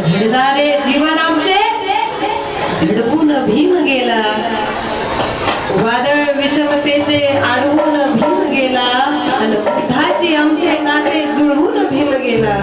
घडणारे जीवन आमचे. धडकून भीम गेला. वादळ विषमतेचे आडवून भीम गेला. आणि बुद्धाशी आमचे नाते जुळवून भीम गेला.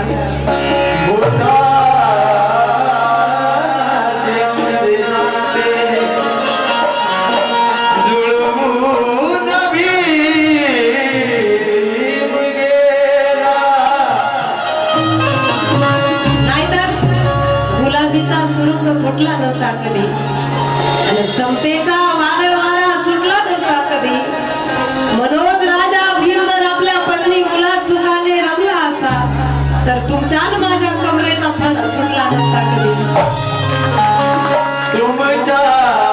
समतेचा वारे वारा सुटला नव्हता कधी मनोज राजा भीम आपल्या पत्नी मुलात सुखाने रमला असता. तर तुमच्या माझ्या कमरेचा फल सुटला नसता कधी तुमच्या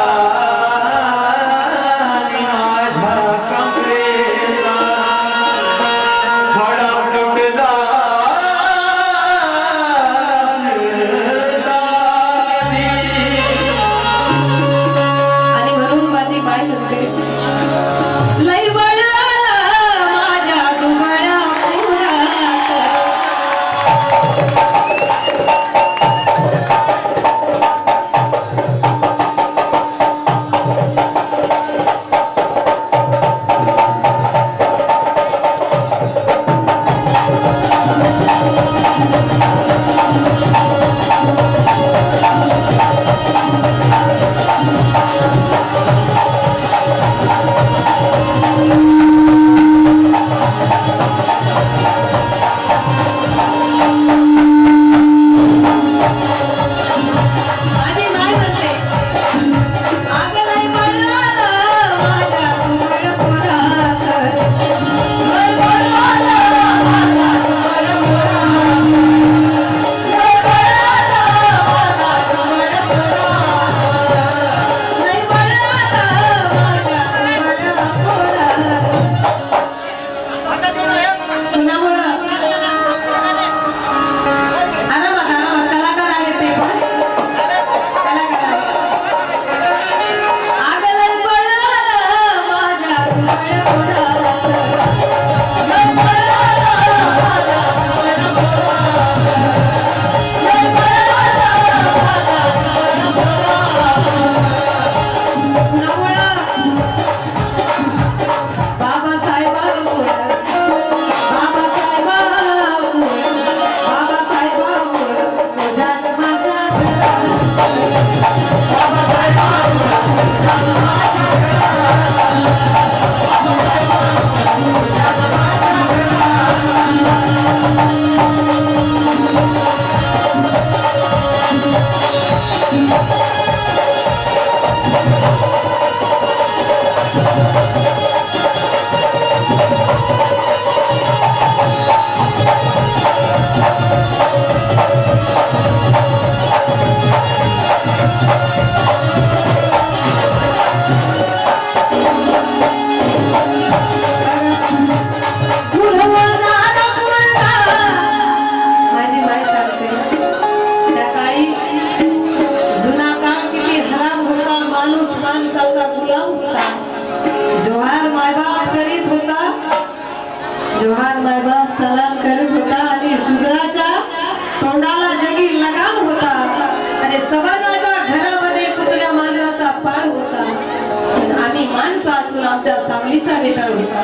आमच्या सांगलीचा नेता होता.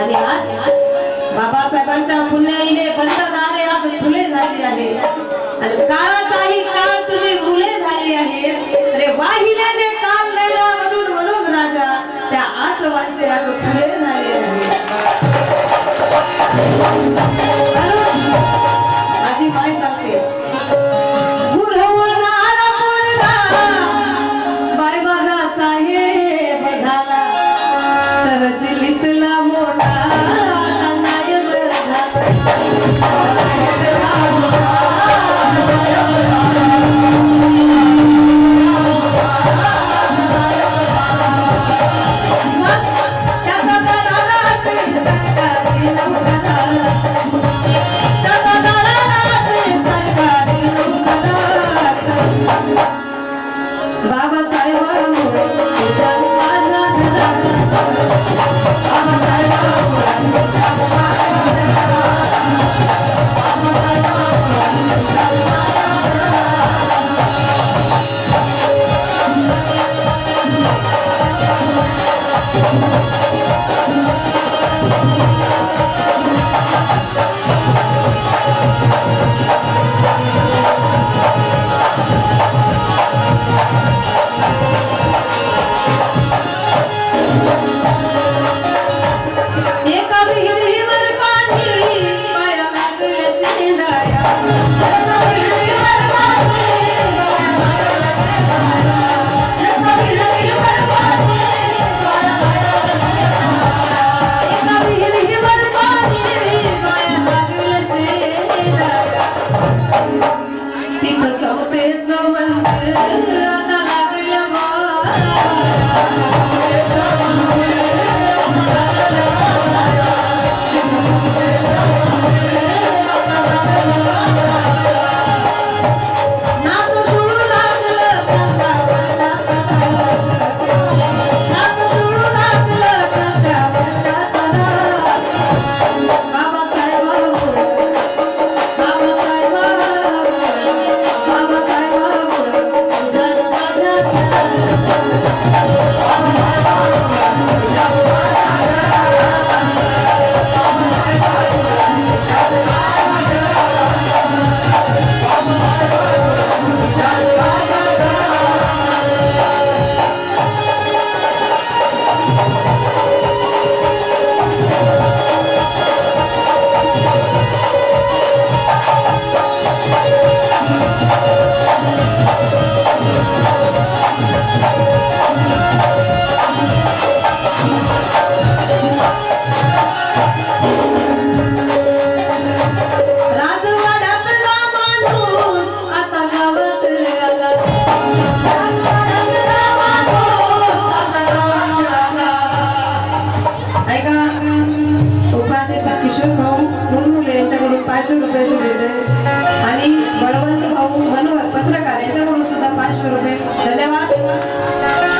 आणि आज बाबासाहेबांच्या पुण्याईने बंद झाले आज फुले झाली आहे. आणि काळाचाही काळ तुम्ही फुले झाली आहे. अरे वाहिल्याने काल लढा म्हणून मनोज राजा त्या आसवांचे आज फुले झाले आहे. Thank you. भाऊ मुरमुले यांच्याकडून पाचशे रुपये दिलेले आणि बळवंत भाऊ मनोहर पत्रकार यांच्याकडून सुद्धा पाचशे रुपये. धन्यवाद.